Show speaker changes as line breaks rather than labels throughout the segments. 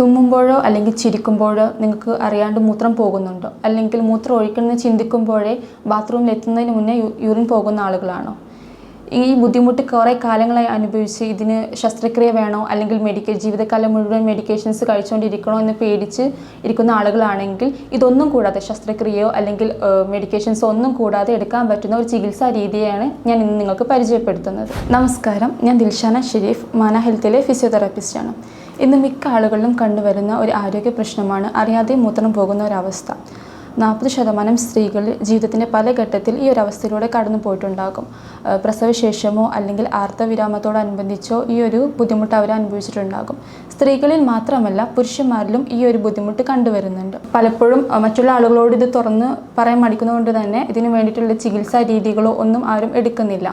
തുമ്മുമ്പോഴോ അല്ലെങ്കിൽ ചിരിക്കുമ്പോഴോ നിങ്ങൾക്ക് അറിയാണ്ട് മൂത്രം പോകുന്നുണ്ടോ? അല്ലെങ്കിൽ മൂത്രം ഒഴിക്കണമെന്ന് ചിന്തിക്കുമ്പോഴേ ബാത്റൂമിൽ എത്തുന്നതിന് മുന്നേ യൂറിൻ പോകുന്ന ആളുകളാണോ? ഈ ബുദ്ധിമുട്ട് കുറേ കാലങ്ങളായി അനുഭവിച്ച് ഇതിന് ശസ്ത്രക്രിയ വേണോ? അല്ലെങ്കിൽ മെഡിക്കൽ ജീവിതകാലം മുഴുവൻ മെഡിക്കേഷൻസ് കഴിച്ചുകൊണ്ടിരിക്കണോ എന്ന് പേടിച്ച് ഇരിക്കുന്ന ആളുകളാണെങ്കിൽ ഇതൊന്നും കൂടാതെ ശസ്ത്രക്രിയയോ അല്ലെങ്കിൽ മെഡിക്കേഷൻസോ ഒന്നും കൂടാതെ എടുക്കാൻ പറ്റുന്ന ഒരു ചികിത്സാ രീതിയാണ് ഞാൻ ഇന്ന് നിങ്ങൾക്ക് പരിചയപ്പെടുത്തുന്നത്. നമസ്കാരം. ഞാൻ ദിൽഷാന ഷെരീഫ് മാന ഹെൽത്തിലെ ഫിസിയോതെറാപ്പിസ്റ്റാണ് ഇന്ന് മിക്ക ആളുകളിലും കണ്ടുവരുന്ന ഒരു ആരോഗ്യ പ്രശ്നമാണ് അറിയാതെ മൂത്രം പോകുന്ന ഒരവസ്ഥ. നാൽപ്പത് ശതമാനം സ്ത്രീകൾ ജീവിതത്തിന്റെ പല ഘട്ടത്തിൽ ഈ ഒരു അവസ്ഥയിലൂടെ കടന്നു പോയിട്ടുണ്ടാകും. പ്രസവശേഷമോ അല്ലെങ്കിൽ ആർത്തവിരാമത്തോടനുബന്ധിച്ചോ ഈ ഒരു ബുദ്ധിമുട്ട് അവർ അനുഭവിച്ചിട്ടുണ്ടാകും. സ്ത്രീകളിൽ മാത്രമല്ല പുരുഷന്മാരിലും ഈ ഒരു ബുദ്ധിമുട്ട് കണ്ടുവരുന്നുണ്ട്. പലപ്പോഴും മറ്റുള്ള ആളുകളോട് ഇത് തുറന്ന് പറയാൻ മടിക്കുന്നതുകൊണ്ട് തന്നെ ഇതിനു വേണ്ടിയിട്ടുള്ള ചികിത്സാ രീതികളോ ഒന്നും ആരും എടുക്കുന്നില്ല.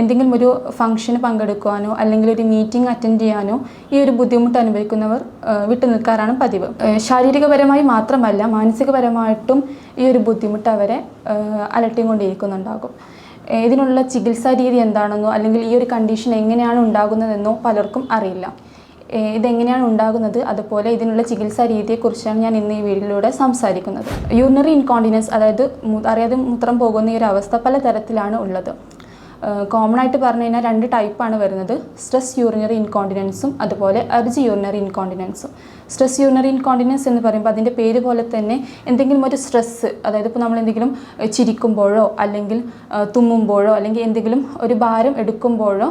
എന്തെങ്കിലും ഒരു ഫംഗ്ഷന് പങ്കെടുക്കുവാനോ അല്ലെങ്കിൽ ഒരു മീറ്റിംഗ് അറ്റൻഡ് ചെയ്യാനോ ഈ ഒരു ബുദ്ധിമുട്ട് അനുഭവിക്കുന്നവർ വിട്ടു നിൽക്കാറാണ് പതിവ്. ശാരീരികപരമായി മാത്രമല്ല മാനസികപരമായിട്ടും ഈ ഒരു ബുദ്ധിമുട്ട് അവരെ അലട്ടിക്കൊണ്ടിരിക്കുന്നുണ്ടാകും ഇതിനുള്ള ചികിത്സാ രീതി എന്താണെന്നോ അല്ലെങ്കിൽ ഈ ഒരു കണ്ടീഷൻ എങ്ങനെയാണ് ഉണ്ടാകുന്നതെന്നോ പലർക്കും അറിയില്ല. ഇതെങ്ങനെയാണ് ഉണ്ടാകുന്നത് അതുപോലെ ഇതിനുള്ള ചികിത്സാ രീതിയെക്കുറിച്ചാണ് ഞാൻ ഇന്ന് ഈ വീഡിയോയിലൂടെ സംസാരിക്കുന്നത്. യൂറിനറി ഇൻകോണ്ടിനൻസ് അതായത് അറിയാതെ മൂത്രം പോകുന്ന ഈ ഒരു അവസ്ഥ പലതരത്തിലാണ് ഉള്ളത്. കോമൺ ആയിട്ട് പറഞ്ഞു കഴിഞ്ഞാൽ രണ്ട് ടൈപ്പാണ് വരുന്നത്. സ്ട്രെസ് യൂറിനറി ഇൻകോണ്ടിനൻസും അതുപോലെ അർജി യൂറിനറി ഇൻകോണ്ടിനൻസും സ്ട്രെസ് യൂറിനറി ഇൻകോണ്ടിനൻസ് എന്ന് പറയുമ്പോൾ അതിന്റെ പേര് പോലെ തന്നെ എന്തെങ്കിലും ഒരു സ്ട്രെസ്സ് അതായത് ഇപ്പോൾ നമ്മൾ എന്തെങ്കിലും ചിരിക്കുമ്പോഴോ അല്ലെങ്കിൽ തുമ്മുമ്പോഴോ അല്ലെങ്കിൽ എന്തെങ്കിലും ഒരു ഭാരം എടുക്കുമ്പോഴോ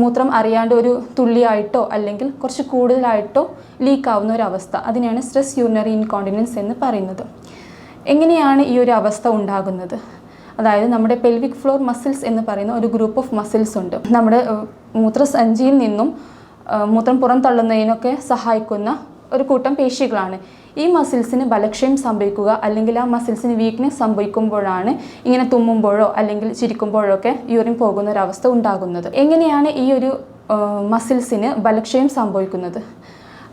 മൂത്രം അറിയാണ്ട് ഒരു തുള്ളിയായിട്ടോ അല്ലെങ്കിൽ കുറച്ച് കൂടുതലായിട്ടോ ലീക്ക് ആവുന്ന ഒരു അവസ്ഥ. അതിനെയാണ് സ്ട്രെസ് യൂറിനറി ഇൻകോണ്ടിനൻസ് എന്ന് പറയുന്നത്. എങ്ങനെയാണ് ഈ ഒരു അവസ്ഥ ഉണ്ടാകുന്നത്? അതായത് നമ്മുടെ പെൽവിക് ഫ്ലോർ മസിൽസ് എന്ന് പറയുന്ന ഒരു ഗ്രൂപ്പ് ഓഫ് മസിൽസ് ഉണ്ട്. നമ്മുടെ മൂത്രസഞ്ചിയിൽ നിന്നും മൂത്രം പുറം തള്ളുന്നതിനൊക്കെ സഹായിക്കുന്ന ഒരു കൂട്ടം പേശികളാണ്. ഈ മസിൽസിന് ബലക്ഷയം സംഭവിക്കുക അല്ലെങ്കിൽ ആ മസിൽസിന് വീക്ക്നെസ് സംഭവിക്കുമ്പോഴാണ് ഇങ്ങനെ തുമ്മുമ്പോഴോ അല്ലെങ്കിൽ ചിരിക്കുമ്പോഴോ ഒക്കെ യൂറിൻ പോകുന്ന ഒരു അവസ്ഥ ഉണ്ടാകുന്നത്. എങ്ങനെയാണ് ഈ ഒരു മസിൽസിന് ബലക്ഷയം സംഭവിക്കുന്നത്?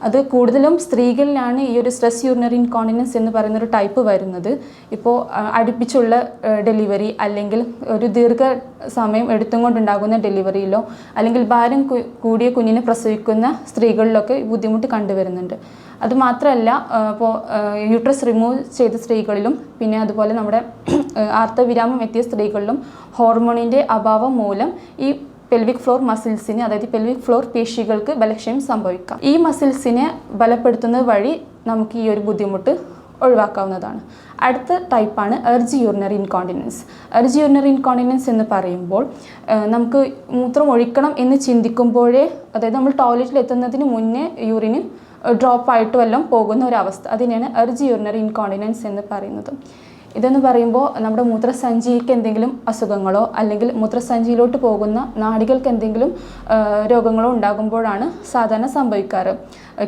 അത് കൂടുതലും സ്ത്രീകളിലാണ് ഈ ഒരു സ്ട്രെസ് യൂറിനറി ഇൻകോണ്ടിനൻസ് എന്ന് പറയുന്ന ഒരു ടൈപ്പ് വരുന്നത്. ഇപ്പോൾ അടുപ്പിച്ചുള്ള ഡെലിവറി അല്ലെങ്കിൽ ഒരു ദീർഘ സമയം എടുത്തും കൊണ്ടുണ്ടാകുന്ന ഡെലിവറിയിലോ അല്ലെങ്കിൽ ഭാരം കൂടിയ കുഞ്ഞിനെ പ്രസവിക്കുന്ന സ്ത്രീകളിലൊക്കെ ബുദ്ധിമുട്ട് കണ്ടുവരുന്നുണ്ട്. അത് മാത്രമല്ല ഇപ്പോൾ യൂട്രസ് റിമൂവ് ചെയ്ത സ്ത്രീകളിലും പിന്നെ അതുപോലെ നമ്മുടെ ആർത്തവിരാമം എത്തിയ സ്ത്രീകളിലും ഹോർമോണിന്റെ അഭാവം മൂലം ഈ പെൽവിക് ഫ്ലോർ മസിൽസിന് അതായത് പെൽവിക് ഫ്ലോർ പേശികൾക്ക് ബലക്ഷയം സംഭവിക്കാം. ഈ മസിൽസിനെ ബലപ്പെടുത്തുന്നത് വഴി നമുക്ക് ഈ ഒരു ബുദ്ധിമുട്ട് ഒഴിവാക്കാവുന്നതാണ്. അടുത്ത ടൈപ്പാണ് urge urinary incontinence urge urinary incontinence എന്ന് പറയുമ്പോൾ നമുക്ക് മൂത്രം ഒഴിക്കണം എന്ന് ചിന്തിക്കുമ്പോഴേ അതായത് നമ്മൾ ടോയ്ലറ്റിൽ എത്തുന്നതിന് മുന്നേ യൂറിന് ഡ്രോപ്പ് ആയിട്ട് വല്ലതും പോകുന്ന ഒരു അവസ്ഥ. അതിനെയാണ് എർജി യൂറിനറി ഇൻകോണ്ടിനൻസ് എന്ന് പറയുന്നത്. ഇതെന്ന് പറയുമ്പോൾ നമ്മുടെ മൂത്രസഞ്ചിക്ക് എന്തെങ്കിലും അസുഖങ്ങളോ അല്ലെങ്കിൽ മൂത്രസഞ്ചിയിലോട്ട് പോകുന്ന നാടികൾക്ക് എന്തെങ്കിലും രോഗങ്ങളോ ഉണ്ടാകുമ്പോഴാണ് സാധാരണ സംഭവിക്കാറ്.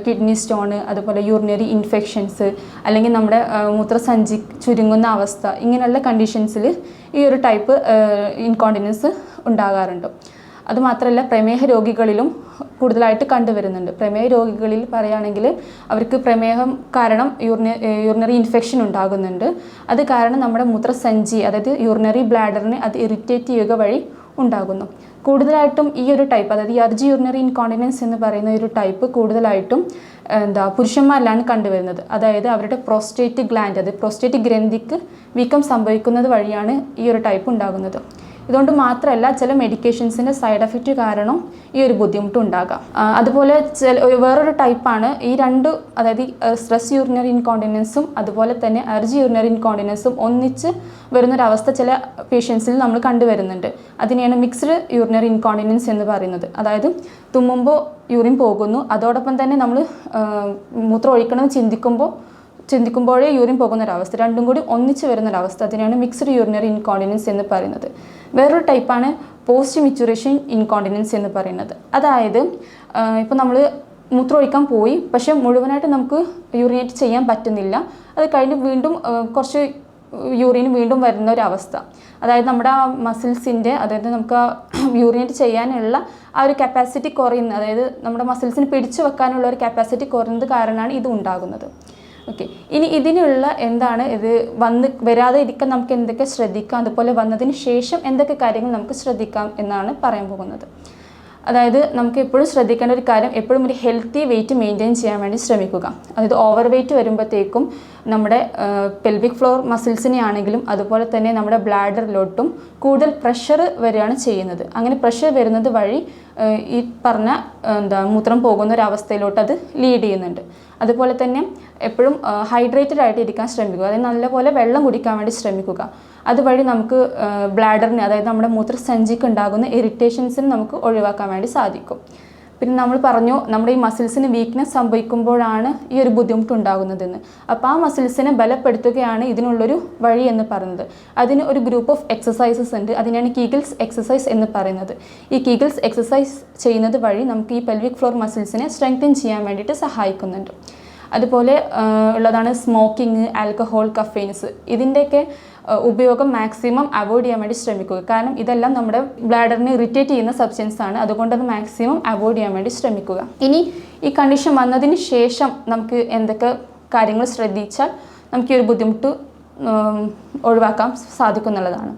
കിഡ്നി സ്റ്റോണ് അതുപോലെ യൂറിനറി ഇൻഫെക്ഷൻസ് അല്ലെങ്കിൽ നമ്മുടെ മൂത്രസഞ്ചി ചുരുങ്ങുന്ന അവസ്ഥ ഇങ്ങനെയുള്ള കണ്ടീഷൻസിൽ ഈ ഒരു ടൈപ്പ് ഇൻകോണ്ടിനൻസ് ഉണ്ടാകാറുണ്ട്. അതുമാത്രമല്ല പ്രമേഹ രോഗികളിലും കൂടുതലായിട്ട് കണ്ടുവരുന്നുണ്ട്. പ്രമേഹ രോഗികളിൽ പറയുകയാണെങ്കിൽ അവർക്ക് പ്രമേഹം കാരണം യൂറിന യൂറിനറി ഇൻഫെക്ഷൻ ഉണ്ടാകുന്നുണ്ട്. അത് കാരണം നമ്മുടെ മൂത്രസഞ്ചി അതായത് യൂറിനറി ബ്ലാഡറിനെ അത് ഇറിറ്റേറ്റ് ചെയ്യുക വഴി ഉണ്ടാകുന്നു. കൂടുതലായിട്ടും ഈ ഒരു ടൈപ്പ് അതായത് അർജി യൂറിനറി ഇൻകോണ്ടിനൻസ് എന്ന് പറയുന്ന ഒരു ടൈപ്പ് കൂടുതലായിട്ടും എന്താ പുരുഷന്മാരിലാണ് കണ്ടുവരുന്നത്. അതായത് അവരുടെ പ്രോസ്റ്റേറ്റ് ഗ്ലാൻഡ് അത് പ്രോസ്റ്റേറ്റ് ഗ്രന്ഥിക്ക് വീക്കം സംഭവിക്കുന്നത് വഴിയാണ് ഈ ഒരു ടൈപ്പ് ഉണ്ടാകുന്നത്. ഇതുകൊണ്ട് മാത്രമല്ല ചില മെഡിക്കേഷൻസിന്റെ സൈഡ് എഫക്റ്റ് കാരണം ഈ ഒരു ബുദ്ധിമുട്ട് ഉണ്ടാകാം അതുപോലെ ചില വേറൊരു ടൈപ്പാണ് ഈ രണ്ട് അതായത് സ്ട്രെസ് യൂറിനറി ഇൻകോണ്ടിനൻസും അതുപോലെ തന്നെ അർജി യൂറിനറി ഇൻകോണ്ടിനൻസും ഒന്നിച്ച് വരുന്നൊരവസ്ഥ ചില പേഷ്യൻസിൽ നമ്മൾ കണ്ടുവരുന്നുണ്ട്. അതിനെയാണ് മിക്സ്ഡ് യൂറിനറി ഇൻകോണ്ടിനൻസ് എന്ന് പറയുന്നത്. അതായത് തുമ്മുമ്പോൾ യൂറിൻ പോകുന്നു. അതോടൊപ്പം തന്നെ നമ്മൾ മൂത്രം ഒഴിക്കണമെന്ന് ചിന്തിക്കുമ്പോൾ ചിന്തിക്കുമ്പോഴേ യൂറിൻ പോകുന്ന ഒരവസ്ഥ രണ്ടും കൂടി ഒന്നിച്ച് വരുന്ന ഒരവസ്ഥ അതിനെയാണ് മിക്സ്ഡ് യൂറിനറി ഇൻകോണ്ടിനൻസ് എന്ന് പറയുന്നത്. വേറൊരു ടൈപ്പാണ് പോസ്റ്റ് മിച്ചുറേഷൻ ഇൻകോണ്ടിനൻസ് എന്ന് പറയുന്നത്. അതായത് ഇപ്പോൾ നമ്മൾ മൂത്രം ഒഴിക്കാൻ പോയി പക്ഷേ മുഴുവനായിട്ട് നമുക്ക് യൂറിനേറ്റ് ചെയ്യാൻ പറ്റുന്നില്ല. അത് കഴിഞ്ഞ് വീണ്ടും കുറച്ച് യൂറിൻ വീണ്ടും വരുന്ന ഒരു അവസ്ഥ അതായത് നമ്മുടെ ആ മസിൽസിന്റെ അതായത് നമുക്ക് യൂറിനേറ്റ് ചെയ്യാനുള്ള ആ ഒരു കപ്പാസിറ്റി കുറയുന്ന അതായത് നമ്മുടെ മസിൽസിന് പിടിച്ചു വെക്കാനുള്ള ഒരു കപ്പാസിറ്റി കുറയുന്നത് കാരണമാണ് ഇത് ഉണ്ടാകുന്നത്. ഓക്കെ ഇനി ഇതിനുള്ള എന്താണ് ഇത് വന്ന് വരാതെ ഇരിക്കാൻ നമുക്ക് എന്തൊക്കെ ശ്രദ്ധിക്കാം? അതുപോലെ വന്നതിന് ശേഷം എന്തൊക്കെ കാര്യങ്ങൾ നമുക്ക് ശ്രദ്ധിക്കാം എന്നാണ് പറയാൻ പോകുന്നത്. അതായത് നമുക്ക് എപ്പോഴും ശ്രദ്ധിക്കേണ്ട ഒരു കാര്യം എപ്പോഴും ഒരു ഹെൽത്തി വെയിറ്റ് മെയിന്റെയിൻ ചെയ്യാൻ വേണ്ടി ശ്രമിക്കുക. അതായത് ഓവർ വെയിറ്റ് വരുമ്പോഴത്തേക്കും നമ്മുടെ പെൽവിക് ഫ്ലോർ മസിൽസിനെ ആണെങ്കിലും അതുപോലെ തന്നെ നമ്മുടെ ബ്ലാഡറിലോട്ടും കൂടുതൽ പ്രഷർ വരികയാണ് ചെയ്യുന്നത്. അങ്ങനെ പ്രഷർ വരുന്നത് വഴി ഈ പറഞ്ഞ എന്താ മൂത്രം പോകുന്ന ഒരു അവസ്ഥയിലോട്ട് അത് ലീഡ് ചെയ്യുന്നുണ്ട്. അതുപോലെ തന്നെ എപ്പോഴും ഹൈഡ്രേറ്റഡ് ആയിട്ട് ഇരിക്കാൻ ശ്രമിക്കുക. അതായത് നല്ലപോലെ വെള്ളം കുടിക്കാൻ വേണ്ടി ശ്രമിക്കുക. അതുവഴി നമുക്ക് ബ്ലാഡറിന് അതായത് നമ്മുടെ മൂത്രസഞ്ചിക്ക് ഉണ്ടാകുന്ന ഇറിറ്റേഷൻസിന് നമുക്ക് ഒഴിവാക്കാൻ വേണ്ടി സാധിക്കും. പിന്നെ നമ്മൾ പറഞ്ഞു നമ്മുടെ ഈ മസിൽസിന് വീക്ക്നെസ് സംഭവിക്കുമ്പോഴാണ് ഈ ഒരു ബുദ്ധിമുട്ട് ഉണ്ടാകുന്നതെന്ന് അപ്പോൾ ആ മസിൽസിനെ ബലപ്പെടുത്തുകയാണ് ഇതിനുള്ളൊരു വഴി എന്ന് പറയുന്നത്. അതിന് ഒരു ഗ്രൂപ്പ് ഓഫ് എക്സസൈസസ് ഉണ്ട്. അതിനാണ് കീഗിൾസ് എക്സസൈസ് എന്ന് പറയുന്നത്. ഈ കീഗിൾസ് എക്സസൈസ് ചെയ്യുന്നത് വഴി നമുക്ക് ഈ പെൽവിക് ഫ്ലോർ മസിൽസിനെ സ്ട്രെങ്തൻ ചെയ്യാൻ വേണ്ടിയിട്ട് സഹായിക്കുന്നുണ്ട്. അതുപോലെ ഉള്ളതാണ് സ്മോക്കിംഗ് ആൽക്കഹോൾ കഫെയിൻസ് ഇതിന്റെയൊക്കെ ഉപയോഗം മാക്സിമം അവോയ്ഡ് ചെയ്യാൻ വേണ്ടി ശ്രമിക്കുക. കാരണം ഇതെല്ലാം നമ്മുടെ ബ്ലാഡറിനെ ഇറിറ്റേറ്റ് ചെയ്യുന്ന സബ്സ്റ്റൻസ് ആണ്. അതുകൊണ്ട് അത് മാക്സിമം അവോയ്ഡ് ചെയ്യാൻ വേണ്ടി ശ്രമിക്കുക. ഇനി ഈ കണ്ടീഷൻ വന്നതിന് ശേഷം നമുക്ക് എന്തൊക്കെ കാര്യങ്ങൾ ശ്രദ്ധിച്ചാൽ നമുക്ക് ഈ ഒരു ബുദ്ധിമുട്ട് ഒഴിവാക്കാൻ ഒഴിവാക്കാൻ സാധിക്കുന്നുള്ളതാണ്.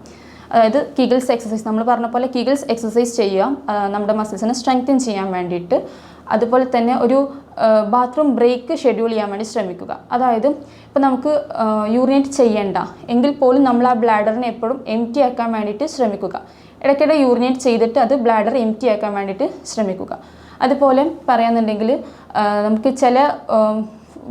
അതായത് കീഗിൾസ് എക്സസൈസ് നമ്മൾ പറഞ്ഞ പോലെ കീഗിൾസ് എക്സസൈസ് ചെയ്യുക നമ്മുടെ മസിൽസിനെ സ്ട്രെങ്തൻ ചെയ്യാൻ വേണ്ടിയിട്ട് അതുപോലെ തന്നെ ഒരു ബാത്റൂം ബ്രേക്ക് ഷെഡ്യൂൾ ചെയ്യാൻ വേണ്ടി ശ്രമിക്കുക. അതായത് ഇപ്പോൾ നമുക്ക് യൂറിനേറ്റ് ചെയ്യേണ്ട. എങ്കിൽ പോലും നമ്മൾ ആ ബ്ലാഡറിനെ എപ്പോഴും എം ആക്കാൻ വേണ്ടിയിട്ട് ശ്രമിക്കുക. ഇടയ്ക്കിടെ യൂറിനേറ്റ് ചെയ്തിട്ട് അത് ബ്ലാഡർ എം ആക്കാൻ വേണ്ടിയിട്ട് ശ്രമിക്കുക. അതുപോലെ പറയാന്നുണ്ടെങ്കിൽ നമുക്ക് ചില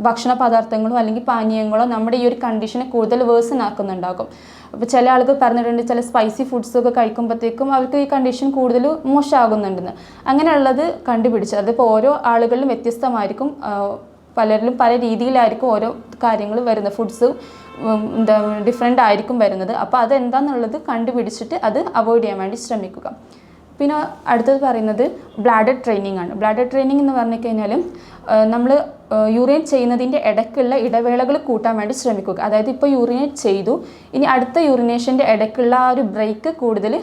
ഭക്ഷണ പദാർത്ഥങ്ങളോ അല്ലെങ്കിൽ പാനീയങ്ങളോ നമ്മുടെ ഈ ഒരു കണ്ടീഷനെ കൂടുതൽ വേഴ്സൺ ആക്കുന്നുണ്ടാകും. അപ്പോൾ ചില ആൾക്ക് പറഞ്ഞിട്ടുണ്ട് ചില സ്പൈസി ഫുഡ്സ് ഒക്കെ കഴിക്കുമ്പോഴത്തേക്കും അവർക്ക് ഈ കണ്ടീഷൻ കൂടുതൽ മോശമാകുന്നുണ്ടെന്ന്. അങ്ങനെയുള്ളത് കണ്ടുപിടിച്ച് അതിപ്പോൾ ഓരോ ആളുകളിലും വ്യത്യസ്തമായിരിക്കും. പലരിലും പല രീതിയിലായിരിക്കും ഓരോ കാര്യങ്ങൾ വരുന്നത്. ഫുഡ്സ് എന്താ ഡിഫറെന്റ് ആയിരിക്കും വരുന്നത്. അപ്പോൾ അതെന്താണെന്നുള്ളത് കണ്ടുപിടിച്ചിട്ട് അത് അവോയ്ഡ് ചെയ്യാൻ വേണ്ടി ശ്രമിക്കുക. പിന്നെ അടുത്തത് പറയുന്നത് ബ്ലാഡർ ട്രെയിനിങ് ആണ്. ബ്ലാഡർ ട്രെയിനിങ് എന്ന് പറഞ്ഞു കഴിഞ്ഞാൽ നമ്മൾ യൂറിനേറ്റ് ചെയ്യുന്നതിന്റെ ഇടയ്ക്കുള്ള ഇടവേളകൾ കൂട്ടാൻ വേണ്ടി ശ്രമിക്കുക. അതായത് ഇപ്പോൾ യൂറിനേറ്റ് ചെയ്തു ഇനി അടുത്ത യൂറിനേഷന്റെ ഇടയ്ക്കുള്ള ആ ഒരു ബ്രേക്ക് കൂടുതൽ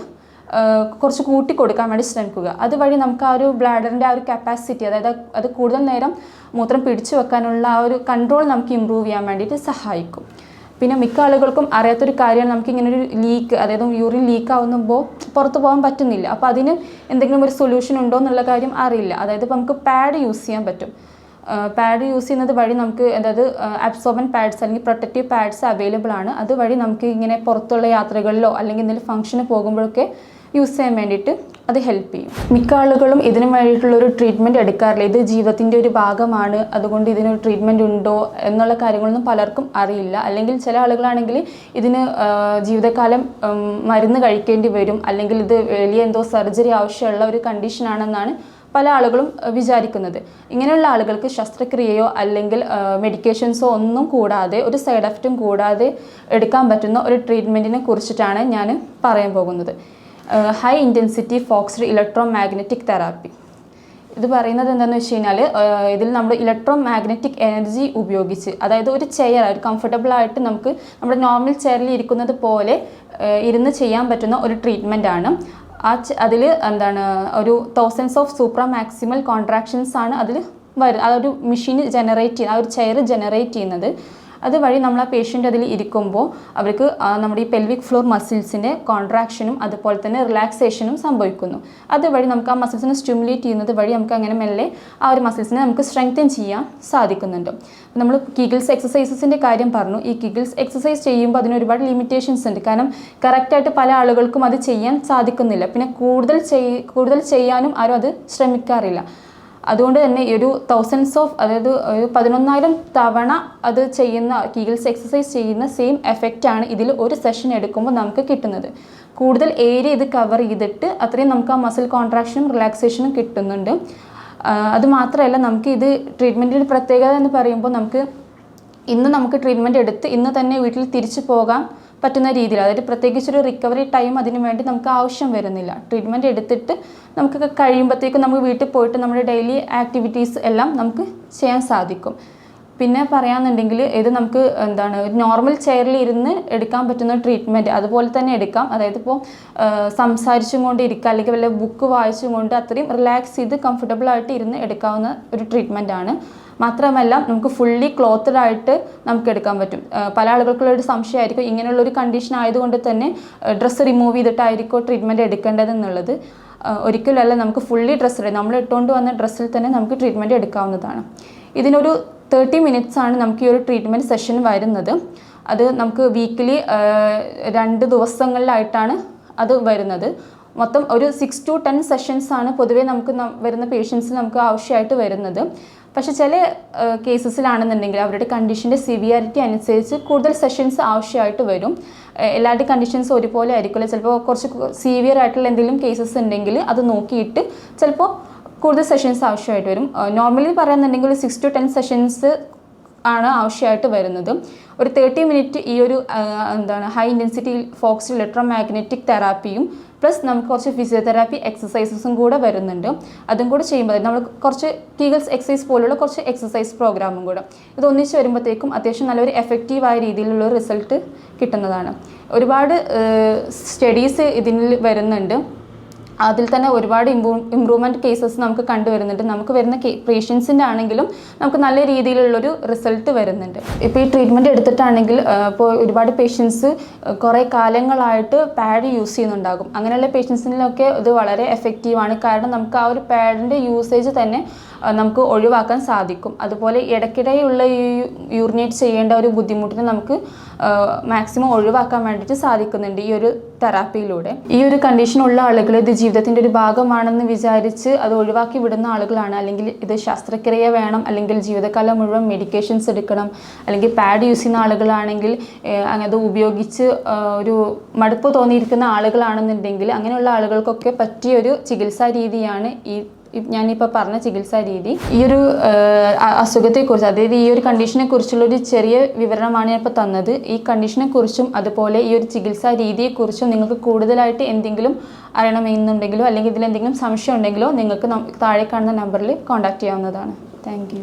കുറച്ച് കൂട്ടി കൊടുക്കാൻ വേണ്ടി ശ്രമിക്കുക. അതുവഴി നമുക്ക് ആ ഒരു ബ്ലാഡറിന്റെ ആ ഒരു കപ്പാസിറ്റി അതായത് അത് കൂടുതൽ നേരം മൂത്രം പിടിച്ചു വെക്കാനുള്ള ആ ഒരു കൺട്രോൾ നമുക്ക് ഇമ്പ്രൂവ് ചെയ്യാൻ വേണ്ടിയിട്ട് സഹായിക്കും. പിന്നെ മിക്ക ആളുകൾക്കും അറിയാത്തൊരു കാര്യമാണ് നമുക്ക് ഇങ്ങനെ ഒരു ലീക്ക് അതായത് യൂറിൻ ലീക്ക് ആവുമ്പോൾ പുറത്ത് പോകാൻ പറ്റുന്നില്ല. അപ്പോൾ അതിന് എന്തെങ്കിലും ഒരു സൊല്യൂഷൻ ഉണ്ടോ എന്നുള്ള കാര്യം അറിയില്ല. അതായത് ഇപ്പോൾ നമുക്ക് പാഡ് യൂസ് ചെയ്യാൻ പറ്റും. പാഡ് യൂസ് ചെയ്യുന്നത് വഴി നമുക്ക് അതായത് അബ്സോർബൻ പാഡ്സ് അല്ലെങ്കിൽ പ്രൊട്ടക്റ്റീവ് പാഡ്സ് അവൈലബിൾ ആണ്. അതുവഴി നമുക്ക് ഇങ്ങനെ പുറത്തുള്ള യാത്രകളിലോ അല്ലെങ്കിൽ എന്തെങ്കിലും ഫംഗ്ഷന് പോകുമ്പോഴൊക്കെ യൂസ് ചെയ്യാൻ വേണ്ടിയിട്ട് അത് ഹെൽപ്പ് ചെയ്യും. മിക്ക ആളുകളും ഇതിനു വേണ്ടിയിട്ടുള്ള ഒരു ട്രീറ്റ്മെന്റ് എടുക്കാറില്ല. ഇത് ജീവിതത്തിന്റെ ഒരു ഭാഗമാണ്. അതുകൊണ്ട് ഇതിനൊരു ട്രീറ്റ്മെന്റ് ഉണ്ടോ എന്നുള്ള കാര്യങ്ങളൊന്നും പലർക്കും അറിയില്ല. അല്ലെങ്കിൽ ചില ആളുകളാണെങ്കിൽ ഇതിന് ജീവിതകാലം മരുന്ന് കഴിക്കേണ്ടി വരും. അല്ലെങ്കിൽ ഇത് വലിയ എന്തോ സർജറി ആവശ്യമുള്ള ഒരു കണ്ടീഷനാണെന്നാണ് പല ആളുകളും വിചാരിക്കുന്നത്. ഇങ്ങനെയുള്ള ആളുകൾക്ക് ശസ്ത്രക്രിയയോ അല്ലെങ്കിൽ മെഡിക്കേഷൻസോ ഒന്നും കൂടാതെ ഒരു സൈഡ് എഫക്റ്റും കൂടാതെ എടുക്കാൻ പറ്റുന്ന ഒരു ട്രീറ്റ്മെന്റിനെ കുറിച്ചിട്ടാണ് ഞാൻ പറയാൻ പോകുന്നത്. High intensity focused electromagnetic therapy ഇത് പറയുന്നത് എന്താണെന്ന് വെച്ച് കഴിഞ്ഞാൽ ഇതിൽ നമ്മൾ ഇലക്ട്രോ മാഗ്നറ്റിക് എനർജി ഉപയോഗിച്ച് അതായത് ഒരു ചെയർ ഒരു കംഫർട്ടബിൾ ആയിട്ട് നമുക്ക് നമ്മുടെ നോർമൽ ചെയറിൽ ഇരിക്കുന്നത് പോലെ ഇരുന്ന് ചെയ്യാൻ പറ്റുന്ന ഒരു ട്രീറ്റ്മെന്റ് ആണ്. ആ അതിൽ എന്താണ് ഒരു thousands of supramaximal contractions ആണ് അതിൽ വരുന്നത് ആ ഒരു മെഷീൻ ജനറേറ്റ് ചെയ്യുന്ന ആ ഒരു ചെയർ ജനറേറ്റ് ചെയ്യുന്നത്. അതുവഴി നമ്മൾ ആ പേഷ്യന്റ് അതിൽ ഇരിക്കുമ്പോൾ അവർക്ക് നമ്മുടെ ഈ പെൽവിക് ഫ്ലോർ മസിൽസിന്റെ കോൺട്രാക്ഷനും അതുപോലെ തന്നെ റിലാക്സേഷനും സംഭവിക്കുന്നു. അതുവഴി നമുക്ക് ആ മസിൽസിനെ സ്റ്റിമുലേറ്റ് ചെയ്യുന്നത് വഴി നമുക്ക് അങ്ങനെ മെല്ലെ ആ ഒരു മസിൽസിനെ നമുക്ക് സ്ട്രെങ്തൻ ചെയ്യാൻ സാധിക്കുന്നുണ്ട്. നമ്മൾ കിഗിൾസ് എക്സസൈസസിന്റെ കാര്യം പറഞ്ഞു. ഈ കിഗിൾസ് എക്സസൈസ് ചെയ്യുമ്പോൾ അതിന് ഒരുപാട് ലിമിറ്റേഷൻസ് ഉണ്ട്. കാരണം കറക്റ്റായിട്ട് പല ആളുകൾക്കും അത് ചെയ്യാൻ സാധിക്കുന്നില്ല. പിന്നെ കൂടുതൽ കൂടുതൽ ചെയ്യാനും ആരും അത് ശ്രമിക്കാറില്ല. അതുകൊണ്ട് തന്നെ ഈ ഒരു തൗസൻഡ്സ് ഓഫ് അതായത് ഒരു പതിനൊന്നായിരം തവണ അത് ചെയ്യുന്ന കീഗിൾസ് എക്സസൈസ് ചെയ്യുന്ന സെയിം എഫക്റ്റ് ആണ് ഇതിൽ ഒരു സെഷൻ എടുക്കുമ്പോൾ നമുക്ക് കിട്ടുന്നത്. കൂടുതൽ ഏരിയ ഇത് കവർ ചെയ്തിട്ട് അത്രയും നമുക്ക് ആ മസിൽ കോൺട്രാക്ഷനും റിലാക്സേഷനും കിട്ടുന്നുണ്ട്. അത് മാത്രമല്ല നമുക്ക് ഇത് ട്രീറ്റ്മെന്റിന്റെ പ്രത്യേകത എന്ന് പറയുമ്പോൾ നമുക്ക് ഇന്ന് നമുക്ക് ട്രീറ്റ്മെന്റ് എടുത്ത് ഇന്ന് തന്നെ വീട്ടിൽ തിരിച്ചു പോകാൻ പറ്റുന്ന രീതിയിൽ അതായത് പ്രത്യേകിച്ച് ഒരു റിക്കവറി ടൈം അതിനു വേണ്ടി നമുക്ക് ആവശ്യം വരുന്നില്ല. ട്രീറ്റ്മെന്റ് എടുത്തിട്ട് നമുക്ക് കഴിയുമ്പോഴത്തേക്കും നമുക്ക് വീട്ടിൽ പോയിട്ട് നമ്മുടെ ഡെയിലി ആക്ടിവിറ്റീസ് എല്ലാം നമുക്ക് ചെയ്യാൻ സാധിക്കും. പിന്നെ പറയാന്നുണ്ടെങ്കിൽ ഇത് നമുക്ക് എന്താണ് നോർമൽ ചെയറിൽ ഇരുന്ന് എടുക്കാൻ പറ്റുന്ന ട്രീറ്റ്മെന്റ് അതുപോലെ തന്നെ എടുക്കാം. അതായത് ഇപ്പോൾ സംസാരിച്ചും കൊണ്ട് ഇരിക്കുക അല്ലെങ്കിൽ വല്ല ബുക്ക് വായിച്ചും കൊണ്ട് അത്രയും റിലാക്സ് ചെയ്ത് കംഫർട്ടബിൾ ആയിട്ട് ഇരുന്ന് എടുക്കാവുന്ന ഒരു ട്രീറ്റ്മെന്റാണ് മാത്രമല്ല നമുക്ക് ഫുള്ളി ക്ലോത്തഡ് ആയിട്ട് നമുക്ക് എടുക്കാൻ പറ്റും. പല ആളുകൾക്കുള്ള ഒരു സംശയമായിരിക്കും. ഇങ്ങനെയുള്ള ഒരു കണ്ടീഷൻ ആയതുകൊണ്ട് തന്നെ ഡ്രസ്സ് റിമൂവ് ചെയ്തിട്ടായിരിക്കും ട്രീറ്റ്മെന്റ് എടുക്കേണ്ടത് എന്നുള്ളത് ഒരിക്കലല്ല നമുക്ക് ഫുള്ളി ഡ്രസ്സ് നമ്മൾ ഇട്ടുകൊണ്ട് വന്ന ഡ്രസ്സിൽ തന്നെ നമുക്ക് ട്രീറ്റ്മെന്റ് എടുക്കാവുന്നതാണ്. ഇതിനൊരു തേർട്ടി ആണ് നമുക്ക് ഈ ഒരു ട്രീറ്റ്മെന്റ് സെഷൻ വരുന്നത്. അത് നമുക്ക് വീക്കിലി രണ്ട് ദിവസങ്ങളിലായിട്ടാണ് അത് വരുന്നത്. മൊത്തം ഒരു സിക്സ് ടു ടെൻ സെഷൻസ് ആണ് പൊതുവേ നമുക്ക് വരുന്ന പേഷ്യൻസിന് നമുക്ക് ആവശ്യമായിട്ട് വരുന്നത്. പക്ഷേ ചില കേസസിലാണെന്നുണ്ടെങ്കിൽ അവരുടെ കണ്ടീഷന്റെ സിവിയാരിറ്റി അനുസരിച്ച് കൂടുതൽ സെഷൻസ് ആവശ്യമായിട്ട് വരും. എല്ലാവരുടെയും കണ്ടീഷൻസ് ഒരുപോലെ ആയിരിക്കില്ല ചിലപ്പോൾ കുറച്ച് സീവിയർ ആയിട്ടുള്ള എന്തെങ്കിലും കേസസ് ഉണ്ടെങ്കിൽ അത് നോക്കിയിട്ട് ചിലപ്പോൾ കൂടുതൽ സെഷൻസ് ആവശ്യമായിട്ട് വരും. നോർമലി പറയുന്നുണ്ടെങ്കിൽ സിക്സ് ടു ടെൻ സെഷൻസ് ആണ് ആവശ്യമായിട്ട് വരുന്നത്. ഒരു തേർട്ടി മിനിറ്റ് ഈ ഒരു എന്താണ് high intensity focused electromagnetic തെറാപ്പിയും പ്ലസ് നമുക്ക് കുറച്ച് ഫിസിയോതെറാപ്പി എക്സസൈസസും കൂടെ വരുന്നുണ്ട്. അതും കൂടെ ചെയ്യുമ്പോൾ നമ്മൾ കുറച്ച് കീഗൽസ് എക്സസൈസ് പോലുള്ള കുറച്ച് എക്സസൈസ് പ്രോഗ്രാമും കൂടെ. ഇത് ഒന്നിച്ച് വരുമ്പോഴത്തേക്കും അത്യാവശ്യം നല്ലൊരു എഫക്റ്റീവായ രീതിയിലുള്ള റിസൾട്ട് കിട്ടുന്നതാണ്. ഒരുപാട് സ്റ്റഡീസ് ഇതിൽ വരുന്നുണ്ട്. അതിൽ തന്നെ ഒരുപാട് ഇമ്പ്രൂ ഇമ്പ്രൂവ്മെന്റ് കേസസ് നമുക്ക് കണ്ടുവരുന്നുണ്ട് നമുക്ക് വരുന്ന പേഷ്യൻസിന്റെ ആണെങ്കിലും നമുക്ക് നല്ല രീതിയിലുള്ളൊരു റിസൾട്ട് വരുന്നുണ്ട്. ഇപ്പോൾ ഈ ട്രീറ്റ്മെന്റ് എടുത്തിട്ടാണെങ്കിൽ ഇപ്പോൾ ഒരുപാട് പേഷ്യൻസ് കുറേ കാലങ്ങളായിട്ട് പാഡ് യൂസ് ചെയ്യുന്നുണ്ടാകും. അങ്ങനെയുള്ള പേഷ്യൻസിനൊക്കെ ഇത് വളരെ എഫക്റ്റീവാണ് കാരണം നമുക്ക് ആ ഒരു പാഡിന്റെ യൂസേജ് തന്നെ നമുക്ക് ഒഴിവാക്കാൻ സാധിക്കും. അതുപോലെ ഇടയ്ക്കിടെയുള്ള ഈ യൂറിനേറ്റ് ചെയ്യേണ്ട ഒരു ബുദ്ധിമുട്ടിനെ നമുക്ക് മാക്സിമം ഒഴിവാക്കാൻ വേണ്ടിയിട്ട് സാധിക്കുന്നുണ്ട് ഈ ഒരു തെറാപ്പിയിലൂടെ ഈ ഒരു കണ്ടീഷൻ ഉള്ള ആളുകൾ ഇത് ജീവിതത്തിന്റെ ഒരു ഭാഗമാണെന്ന് വിചാരിച്ച് അത് ഒഴിവാക്കി വിടുന്ന ആളുകളാണ്. അല്ലെങ്കിൽ ഇത് ശസ്ത്രക്രിയ വേണം അല്ലെങ്കിൽ ജീവിതകാലം മുഴുവൻ മെഡിക്കേഷൻസ് എടുക്കണം അല്ലെങ്കിൽ പാഡ് യൂസ് ചെയ്യുന്ന ആളുകളാണെങ്കിൽ അത് ഉപയോഗിച്ച് ഒരു മടുപ്പ് തോന്നിയിരിക്കുന്ന ആളുകളാണെന്നുണ്ടെങ്കിൽ അങ്ങനെയുള്ള ആളുകൾക്കൊക്കെ പറ്റിയൊരു ചികിത്സാ രീതിയാണ് ഈ ഞാനിപ്പോൾ പറഞ്ഞ ചികിത്സാ രീതി ഈ ഒരു അസുഖത്തെക്കുറിച്ച് അതായത് ഈ ഒരു കണ്ടീഷനെ കുറിച്ചുള്ള ഒരു ചെറിയ വിവരണമാണ് ഞാൻ ഇപ്പോൾ തന്നത്. ഈ കണ്ടീഷനെ കുറിച്ചും അതുപോലെ ഈ ഒരു ചികിത്സാ രീതിയെക്കുറിച്ചും നിങ്ങൾക്ക് കൂടുതലായിട്ട് എന്തെങ്കിലും അറിയണമെന്നുണ്ടെങ്കിലോ അല്ലെങ്കിൽ ഇതിൽ എന്തെങ്കിലും സംശയം ഉണ്ടെങ്കിലോ നിങ്ങൾക്ക് താഴെ കാണുന്ന നമ്പറിൽ കോൺടാക്റ്റ് ചെയ്യാവുന്നതാണ്. താങ്ക്